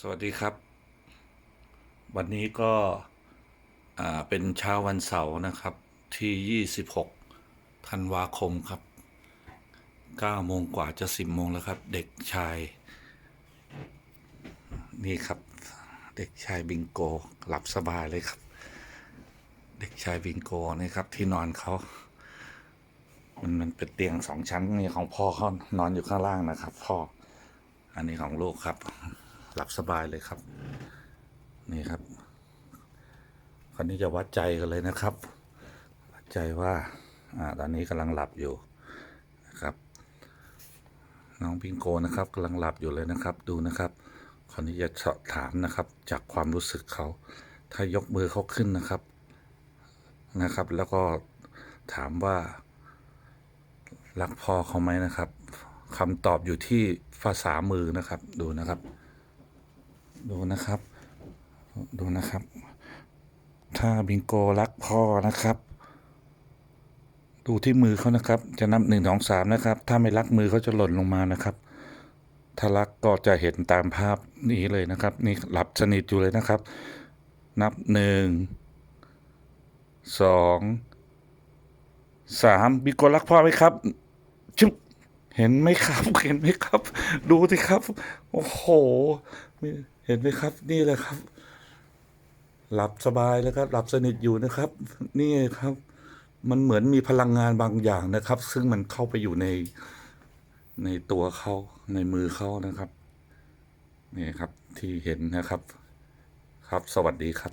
สวัสดีครับ วันนี้ก็เป็นเช้าวันเสาร์นะครับที่ 26 ธันวาคมครับ 9 โมงกว่าจะ 10 โมงแล้วครับ เด็กชาย นี่ครับ เด็กชายบิงโกหลับสบายเลยครับ เด็กชายบิงโกนี่ครับที่นอนเขา มันมันเป็นเตียงสองชั้นนี่ของพ่อเขานอนอยู่ข้างล่างนะครับ พ่อ อันนี้ของลูกครับ หลับสบายเลยครับ นี่ครับคนนี้จะวัดใจกันเลยนะครับ วัดใจว่าอ่าตอนนี้กำลังหลับอยู่นะครับ น้องพิงโกนะครับกำลังหลับอยู่เลยนะครับ ดูนะครับคนนี้จะสอบถามนะครับ จากความรู้สึกเขา ถ้ายกมือเขาขึ้นนะครับนะครับ แล้วก็ถามว่ารักพ่อเขาไหมนะครับคำตอบอยู่ที่ภาษามือนะครับดูนะครับ ดูนะครับ ดูนะครับ ถ้าบิงโกรักพ่อนะครับ ดูที่มือเขานะครับ จะนับหนึ่งสองสามนะครับ ถ้าไม่รักมือเขาจะหล่นลงมานะครับ ถ้ารักก็จะเห็นตามภาพนี้เลยนะครับ นี่หลับสนิทอยู่เลยนะครับ นับหนึ่งสองสามบิงโกรักพ่อไหมครับชุบเห็นไหมครับ เห็นไหมครับ ดูสิครับ โอ้โห เห็นไหมครับ นี่แหละครับ หลับสบายแล้วครับ หลับสนิทอยู่นะครับ นี่ครับ มันเหมือนมีพลังงานบางอย่างนะครับ ซึ่งมันเข้าไปอยู่ในในตัวเขาในมือเขานะครับ นี่ครับที่เห็นนะครับ ครับสวัสดีครับ